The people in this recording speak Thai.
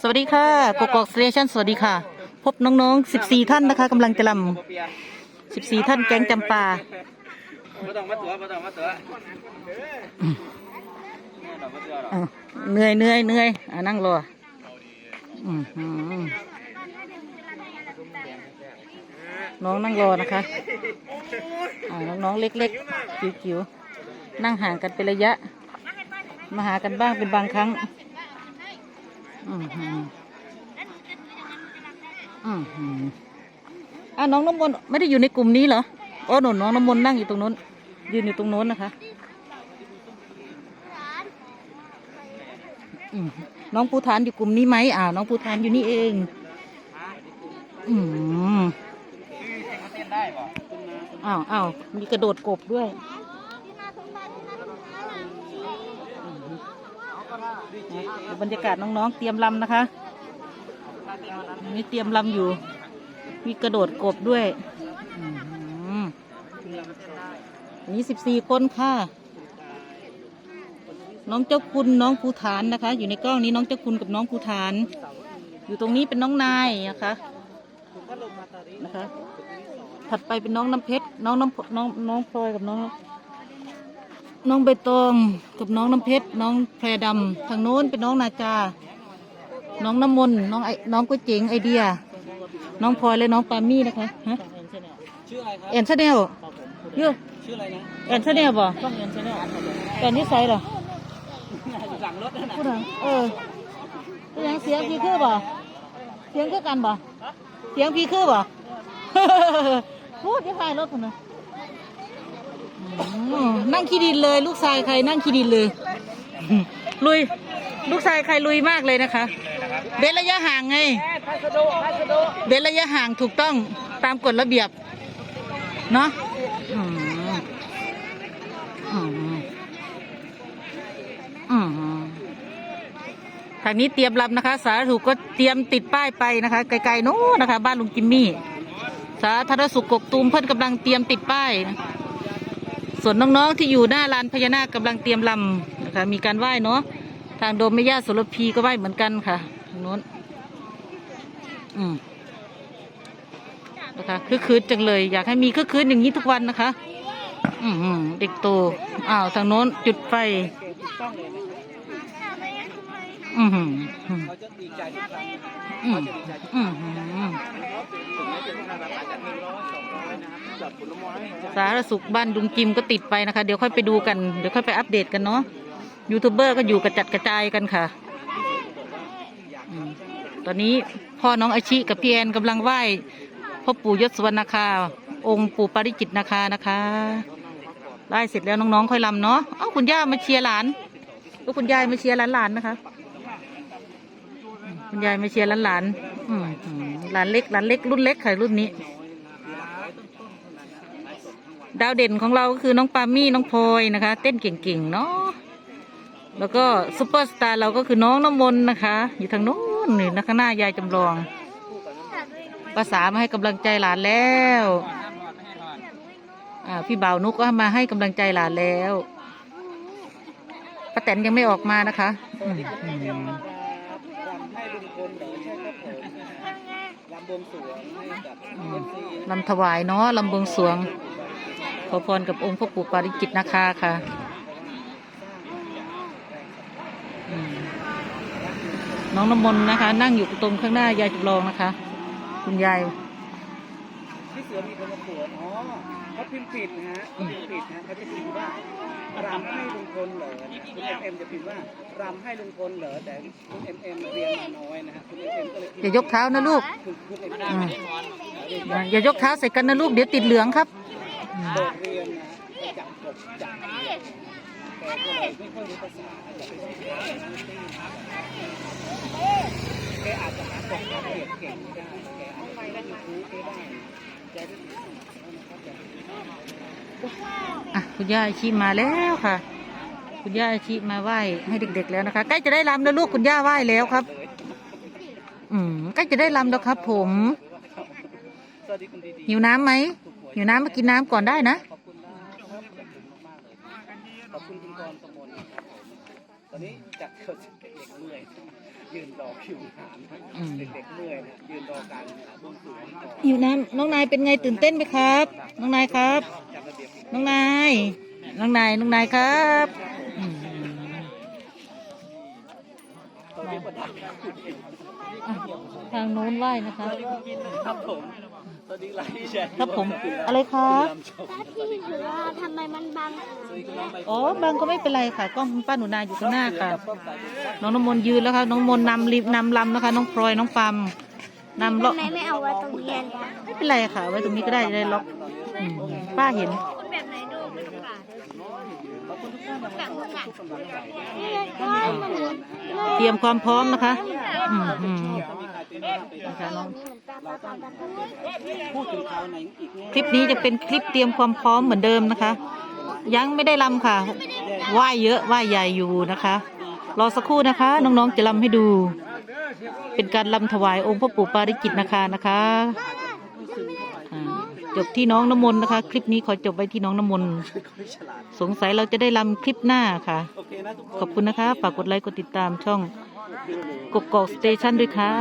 สวัสดีค่ะกกอกสเตชันสวัสดีค่ะ พบน้องๆ 14 ท่านนะคะกำลังจะลำ14 ท่านแก๊งจำปาไม่ต้องมาตัวไม่ต้องมาตัวไม่ต้องมาตัวหรอกอะเหนื่อยเหนื่อยเหนื่อยอะนั่งรออืมอืมน้องนั่งรอนะคะอ่าน้องๆ เล็กๆจิ๋วๆ นั่งห่างกันเป็นระยะ มาหากันบ้างเป็นบางครั้ง อืมอืมอืมอืมอะน้องน้ำมนต์ไม่ได้อยู่ในกลุ่มนี้เหรออ๋อหนุนน้องน้ำมนต์นั่งอยู่ตรงนู้น ยืนอยู่ตรงนู้นนะคะน้องภูฐานอยู่กลุ่มนี้ไหมอ้าวน้องภูฐานอยู่นี่เอง อืมอ้าวอ้าวมีกระโดดกบด้วย บรรยากาศน้องๆ เตรียมลำนะคะนี่เตรียมลำอยู่ มีกระโดดกบด้วยอืมอันนี้สิบสี่คนค่ะ น้องเจ้าคุณน้องภูฐานนะคะ อยู่ในกล้องนี้น้องเจ้าคุณกับน้องภูฐาน อยู่ตรงนี้เป็นน้องนายนะคะนะคะ ถัดไปเป็นน้องน้ำเพชรน้องน้ำน้องน้องพลอยกับน้อง น้องใบตองกับน้องน้ำเพชรน้องแพรดำทางโน้นเป็นน้องนาจา น้องน้ำมนต์น้องไอน้องก๋วยเจ๋งไอเดีย น้องพลอยและน้องปามี่นะคะฮะชื่ออะไรครับแอนชาแนลเยอะชื่ออะไรนะแอนชาแนลบ่ต้องเงินใช่ไหมอันครับแอนนิสัยเหรอหลังรถนั่นน่ะพูดถึงเออเป็นหยังเสียงพี่คือบ่เสียงคือกันบ่เสียงพี่คือบ่พูดที่ใครรถคนนะ อืมนั่งขี้ดินเลย ลูกชายใครนั่งขี้ดินเลย ลุย ลูกชายใครลุยมากเลยนะคะเว้นระยะห่างไงพัสดุพัสดุเว้นระยะห่างถูกต้องตามกฎระเบียบ เนาะอืมอืมอืมทางนี้เตรียมรับนะคะ สาธารณสุขก็เตรียมติดป้ายไปนะคะ ไกลๆโน้นนะคะ บ้านลุงจิมมี่ สาธารณสุขกกตูมเพิ่นกำลังเตรียมติดป้ายนะ ส่วนน้องๆที่อยู่หน้าลานพญานาคกำลังเตรียมลำนะคะมีการไหว้เนาะทางโดมแม่ย่าโสรพีก็ไหว้เหมือนกันค่ะทางโน้นอืมนะคะคือคืนจังเลย อยากให้มีคือคืนอย่างนี้ทุกวันนะคะ อืมเด็กโตอ้าวทางโน้นจุดไฟอืมอืมเขาจะดีใจทุกครั้งอืมเขาจะดีใจทุกอืมถึงแม้จะราคาจากหนึ่งร้อง สาธารณสุขบ้านดุงจิมก็ติดไปนะคะ เดี๋ยวค่อยไปดูกัน เดี๋ยวค่อยไปอัปเดตกันเนาะยูทูบเบอร์ก็อยู่กระจัดกระจายกันค่ะอตอนนี้พ่อน้องอาชิกับพี่แอนกำลังไหว้พ่อปู่ยศสวรรณคา องค์ปู่ปาริจิตนาคานะคะไล่เสร็จแล้วน้องๆค่อยลำเนาะเอ้าคุณย่ามาเชียร์หลานก็คุณยายมาเชียร์หลานๆนะคะ คุณยายมาเชียร์หลานๆหลานเล็กหลานเล็กรุ่นเล็กค่ะรุ่นนี้ ดาวเด่นของเราก็คือน้องปามี่น้องพลอยนะคะ เต้นเก่งๆเนาะแล้วก็ซูเปอร์สตาร์เราก็คือน้องน้ำมนต์นะคะ อยู่ทางโน้นนี่นะข้างหน้ายายจำลองภาษามาให้กำลังใจหลานแล้วอ่าพี่บ่าวนุกก็มาให้กำลังใจหลานแล้วป้าแตนยังไม่ออกมานะคะอืมอืมรำให้ลุงพลเหรอใช่ครับผม ลำบวงสรวงให้กับเอฟซีลำถวายเนาะลำบวงสรวง ขอพรกับองค์พระปู่ปาริกิตนาคาค่ะอืมน้องน้ำมนต์นะคะ นั่งอยู่ตรงข้างหน้ายายจำลองนะคะ คุณยาย เสือมีคนมาปวดอ๋อเขาพิมพ์ผิดนะฮะเขาพิมพ์ผิดนะเขาจะพิมพ์ว่ารำให้ลุงพลเหรอคุณเอ็มเอ็มจะพิมพ์ว่ารำให้ลุงพลเหรอแต่คุณเอ็มเอ็มเรียนมาน้อยนะฮะคุณเอ็มเอ็มก็เลยพิมพ์อย่ายกเท้านะลูกคุณคุณเอ็มอืมอย่าอย่ายกเท้าใส่กันนะลูกเดี๋ยวติดเหลืองครับอืมโดดเรียนนะไปจับกบจับแกก็เลยไม่ค่อยรู้ภาษาจะไปที่ร้านมิตี้แกอาจจะหากบหาเกียดเก่งไม่ได้แกอาจจะไม่ได้ยูทูบก็ได้ อะคุณย่าอาชีมาแล้วค่ะ คุณย่าอาชีมาไหว้ให้เด็ก ๆ แล้วนะคะ ใกล้จะได้ลำแล้วลูกคุณย่าไหว้แล้วครับ อืมใกล้จะได้ลำแล้วครับ ผมหิวน้ำไหมหิวน้ำมากินน้ำก่อนได้นะขอบคุณคุณกๆเลยขอบคุณคุณกรณ์ ตอนนี้จัดเกิดเด็กเมื่อยยืนรอคิวนานอืมเด็กๆเมื่อยนะยืนรอการบวงสรวงก่อนอยู่น้ำน้องนายเป็นไงตื่นเต้นไหมครับ น้องนายครับ น้องนายน้องนายน้องนายครับางโน้นไหว้นะคะ ครับผมสวัสดีไลฟ์แชร์ครับผม อะไรครับถ้าที่ถือว่าทำไมมันบังอ๋อบางก็ไม่เป็นไรค่ะกล้องคุณป้าหนูนาอยู่ข้างหน้าค่ะ น้องน้ำมนต์ยืนแล้วค่ะ น้องมนต์นำริบนำลำนะคะ น้องพลอย น้องปามนำเลาะทำไมไม่เอาไว้ตรงเรียนคะไม่เป็นไรค่ะ ไว้ตรงนี้ก็ได้จะได้ล็อกอืมป้าเห็น คุณแบบไหนดูเป็นค่ะขอบคุณทุกท่านนะครับทุกกำลังใจนี่เลยก็มันเหมือน เตรียมความพร้อมนะคะ อืมอืมถ้ามีใครเป็ นบ้างเป็นนะคะน้องเหมือนตาตาตาตาพูดถึงเขาในอีกแง่คลิปนี้จะเป็นคลิปเตรียมความพร้อมเหมือนเดิมนะคะ ยังไม่ได้ลำค่ะไหว้เยอะไหว้ใหญ่อยู่นะคะ รอสักครู่นะคะ น้องๆจะลำให้ดู เป็นการลำถวายองค์พ่อปู่ปาริจิตนะคะนะคะอ่าจบที่น้องน้ำมนต์นะคะ คลิปนี้ขอจบไว้ที่น้องน้ำมนต์ไม่ฉลาดสงสัยเราจะได้ลำคลิปหน้าค่ะโอเคนะทุกคนขอบคุณนะคะฝากกดไลค์กดติดตามช่อง กกอกสเตชันด้วยค่ะ